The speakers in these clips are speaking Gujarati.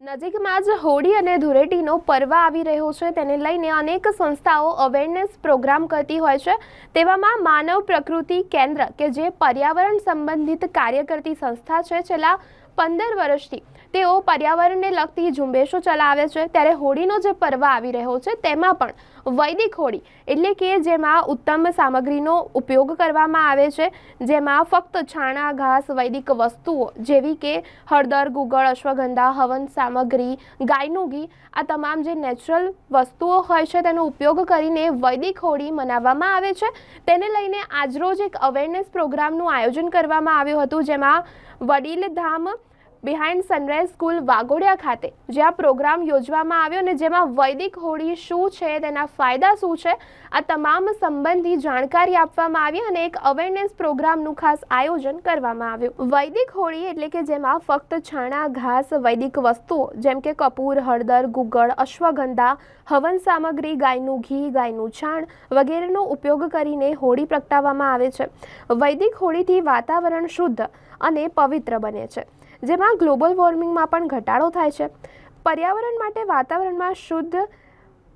નજીકમાં જ હોળી અને ધૂળેટીનો પર્વ આવી રહ્યો છે. તેને લઈને અનેક સંસ્થાઓ અવેરનેસ પ્રોગ્રામ કરતી હોય છે. તેવામાં માનવ પ્રકૃતિ કેન્દ્ર, કે જે પર્યાવરણ સંબંધિત કાર્ય કરતી સંસ્થા છે, છેલ્લા પંદર વર્ષથી તેઓ પર્યાવરણને લગતી ઝુંબેશો ચલાવે છે. ત્યારે હોળીનો જે પર્વ આવી રહ્યો છે, તેમાં પણ વૈદિક હોળી એટલે કે જેમાં ઉત્તમ સામગ્રીનો ઉપયોગ કરવામાં આવે છે. જેમાં ફક્ત છાણા, ઘાસ, વૈદિક વસ્તુઓ જેવી કે હળદર, ગુગળ, અશ્વગંધા, હવન સામગ્રી, ગાયનું ઘી, આ તમામ જે નેચરલ વસ્તુઓ હોય છે, તેનો ઉપયોગ કરીને વૈદિક હોળી મનાવવામાં આવે છે. તેને લઈને આજરોજ એક અવેરનેસ પ્રોગ્રામનું આયોજન કરવામાં આવ્યું હતું, જેમાં Vadil Dham behind Sunrise school Waghodia ખાતે, જ્યાં પ્રોગ્રામ યોજવામાં આવ્યો અને જેમાં વૈદિક હોળી શું છે, તેના ફાયદા શું છે, આ તમામ સંબંધી જાણકારી આપવામાં આવી અને એક અવેરનેસ પ્રોગ્રામનું ખાસ આયોજન કરવામાં આવ્યું. વૈદિક હોળી એટલે કે જેમાં ફક્ત છાણા, ઘાસ, વૈદિક વસ્તુઓ, જેમ કે કપૂર, હળદર, ગુગળ, અશ્વગંધા, હવન સામગ્રી, ગાયનું ઘી, ગાયનું છાણ વગેરેનો ઉપયોગ કરીને હોળી પ્રગટાવવામાં આવે છે. વૈદિક હોળીથી વાતાવરણ શુદ્ધ અને પવિત્ર બને છે. જેમાં ગ્લોબલ વોર્મિંગમાં પણ ઘટાડો થાય છે. પર્યાવરણ માટે વાતાવરણમાં શુદ્ધ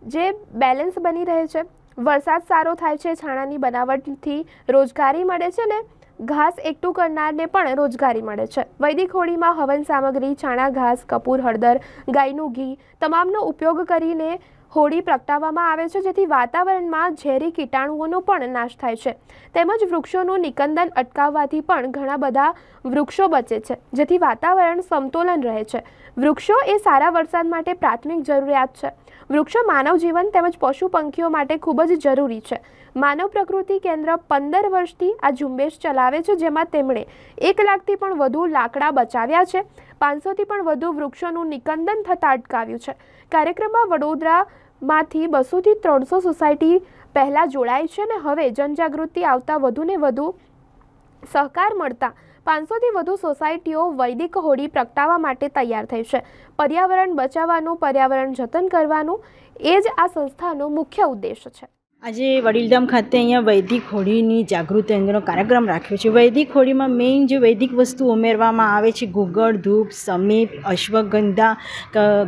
જે બેલેન્સ બની રહે છે, વરસાદ સારો થાય છે, છાણાની બનાવટથી રોજગારી મળે છે ને ઘાસ એકઠું કરનારને પણ રોજગારી મળે છે. વૈદિક હોળીમાં હવન સામગ્રી, છાણા, ઘાસ, કપૂર, હળદર, ગાયનું ઘી તમામનો ઉપયોગ કરીને હોળી પ્રગટાવવામાં આવે છે, જેથી વાતાવરણમાં ઝેરી કીટાણુઓનો પણ નાશ થાય છે. તેમજ વૃક્ષોનું નિકંદન અટકાવવાથી પણ ઘણા બધા વૃક્ષો બચે છે, જેથી વાતાવરણ સમતોલન રહે છે. વૃક્ષો એ સારા વરસાદ માટે પ્રાથમિક જરૂરિયાત છે. વૃક્ષો માનવ જીવન તેમજ પશુ પંખીઓ માટે ખૂબ જ જરૂરી છે. માનવ પ્રકૃતિ કેન્દ્ર પંદર વર્ષથી આ ઝુંબેશ ચલાવે છે, જેમાં તેમણે એક લાખથી પણ વધુ લાકડા બચાવ્યા છે. પાંચસોથી પણ વધુ વૃક્ષોનું નિકંદન થતાં અટકાવ્યું છે. કાર્યક્રમમાં વડોદરામાંથી બસોથી ત્રણસો સોસાયટી પહેલાં જોડાઈ છે અને હવે જનજાગૃતિ આવતા વધુને વધુ સહકાર મળતા પાંચસોથી વધુ સોસાયટીઓ વૈદિક હોળી પ્રગટાવવા માટે તૈયાર થઈ છે. પર્યાવરણ બચાવવાનું, પર્યાવરણ જતન કરવાનું એ જ આ સંસ્થાનો મુખ્ય ઉદ્દેશ છે. આજે વડીલધામ ખાતે અહીંયા વૈદિક હોળીની જાગૃતિ અંગેનો કાર્યક્રમ રાખ્યો છે. વૈદિક હોળીમાં મેઇન જે વૈદિક વસ્તુ ઉમેરવામાં આવે છે ગુગળ ધૂપ, સમીપ, અશ્વગંધા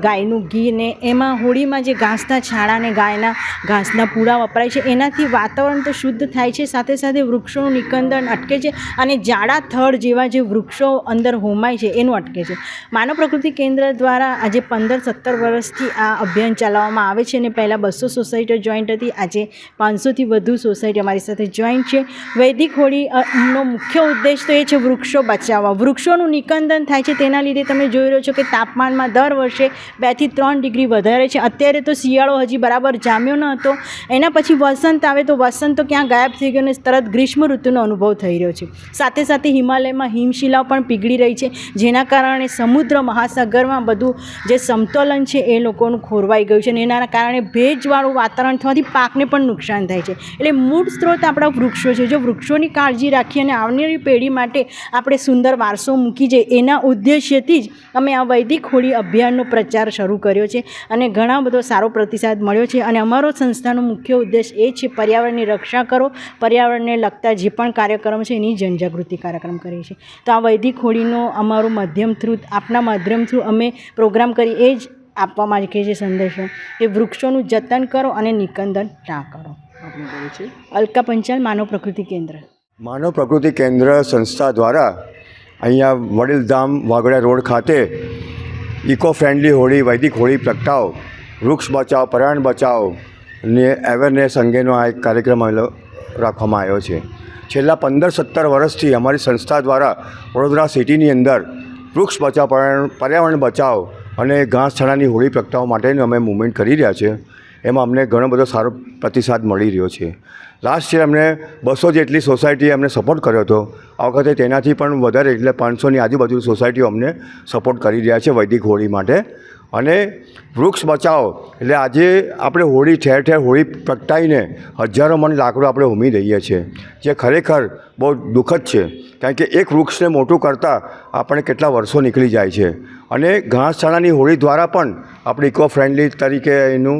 ગાયનું ઘી ને એમાં હોળીમાં જે ઘાસના છાણા ને ગાયના ઘાસના પૂળા વપરાય છે. એનાથી વાતાવરણ તો શુદ્ધ થાય છે, સાથે સાથે વૃક્ષોનું નિકંદન અટકે છે અને જાડા થડ જેવા જે વૃક્ષો અંદર હોમાય છે એનું અટકે છે. માનવ પ્રકૃતિ કેન્દ્ર દ્વારા આજે પંદર સત્તર વર્ષથી આ અભિયાન ચલાવવામાં આવે છે અને પહેલાં બસો સોસાયટીઓ જોઈન્ટ હતી. આજે પાંચસોથી વધુ સોસાયટી અમારી સાથે જોઈન્ટ છે. વૈદિક હોળી અ, મુખ્ય ઉદ્દેશ તો એ છે વૃક્ષો બચાવવા. વૃક્ષોનું નિકંદન થાય છે તેના લીધે તમે જોઈ રહ્યો છો કે તાપમાનમાં દર વર્ષે બેથી ત્રણ ડિગ્રી વધારે છે. અત્યારે તો શિયાળો હજી બરાબર જામ્યો ન હતો. એના પછી વસંત આવે તો વસંત તો ક્યાં ગાયબ થઈ ગયો ને તરત ગ્રીષ્મ ઋતુનો અનુભવ થઈ રહ્યો છે. સાથે સાથે હિમાલયમાં હિમશિલાઓ પણ પીગળી રહી છે જેના કારણે સમુદ્ર મહાસાગરમાં બધું જે સમતોલન છે એ લોકોનું ખોરવાઈ ગયું છે અને એના કારણે ભેજવાળું વાતાવરણ થવાથી પાકને પણ નુકસાન થાય છે. એટલે મૂળ સ્ત્રોત આપણા વૃક્ષો છે. જો વૃક્ષોની કાળજી રાખી અને આવનારી પેઢી માટે આપણે સુંદર વારસો મૂકી જાય એના ઉદ્દેશ્યથી જ અમે આ વૈદિક હોળી અભિયાનનો પ્રચાર શરૂ કર્યો છે અને ઘણા બધો સારો પ્રતિસાદ મળ્યો છે. અને અમારો સંસ્થાનો મુખ્ય ઉદ્દેશ એ છે, પર્યાવરણની રક્ષા કરો. પર્યાવરણને લગતા જે પણ કાર્યક્રમ છે, એની જનજાગૃતિ કાર્યક્રમ કરીએ છીએ. તો આ વૈદિક હોળીનો અમારું માધ્યમ થ્રુ, આપના માધ્યમ થ્રુ અમે પ્રોગ્રામ કરી એ જ આપવા માંગે છે સંદેશો. કે વૃક્ષોનું જતન કરો અને નિકંદન ના કરો. આપનું બોલે છે. અલકા પંચાલ માનવ પ્રકૃતિ કેન્દ્ર. માનવ પ્રકૃતિ કેન્દ્ર સંસ્થા દ્વારા અહીંયા વડીલધામ વાગડા રોડ ખાતે ઇકો ફ્રેન્ડલી હોળી વૈદિક હોળી પ્રગટાવો વૃક્ષ બચાવ પર્યાવરણ બચાવ ને અવેરનેસ અંગેનો આ એક કાર્યક્રમ રાખવામાં આવ્યો છે. છેલ્લા પંદર સત્તર વર્ષથી અમારી સંસ્થા દ્વારા વડોદરા સિટીની અંદર વૃક્ષ બચાવ પર્યાવરણ બચાવ અને ઘાસ હોળી પ્રગટાવવા માટેનું અમે મુવમેન્ટ કરી રહ્યા છે. એમાં અમને ઘણો બધો સારો પ્રતિસાદ મળી રહ્યો છે. લાસ્ટ યર અમને બસો જેટલી સોસાયટીએ અમને સપોર્ટ કર્યો હતો. આ વખતે તેનાથી પણ વધારે એટલે પાંચસોની આજુબાજુ સોસાયટીઓ અમને સપોર્ટ કરી રહ્યા છે વૈદિક હોળી માટે. અને વૃક્ષ બચાવો. એટલે આજે આપણે હોળી ઠેર ઠેર હોળી પ્રગટાવીને હજારો મણ લાકડું આપણે હોમી દઈએ છીએ, જે ખરેખર બહુ દુઃખદ છે. કારણ કે એક વૃક્ષને મોટું કરતાં આપણે કેટલા વર્ષો નીકળી જાય છે. અને ઘાસચાળાની હોળી દ્વારા પણ આપણે ઇકો ફ્રેન્ડલી તરીકે એનું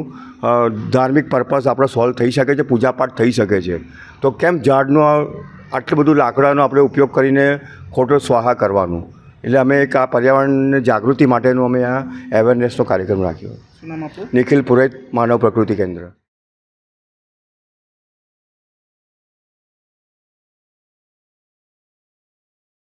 ધાર્મિક પર્પઝ આપણો સોલ્વ થઈ શકે છે, પૂજાપાઠ થઈ શકે છે. તો કેમ ઝાડનું આટલું બધું લાકડાનો આપણે ઉપયોગ કરીને ખોટો સ્વાહા કરવાનું? એટલે અમે એક આ પર્યાવરણ જાગૃતિ માટેનું અમે આ અવેરનેસનો કાર્યક્રમ રાખ્યો. નિખિલ પુરોહિત માનવ પ્રકૃતિ કેન્દ્ર.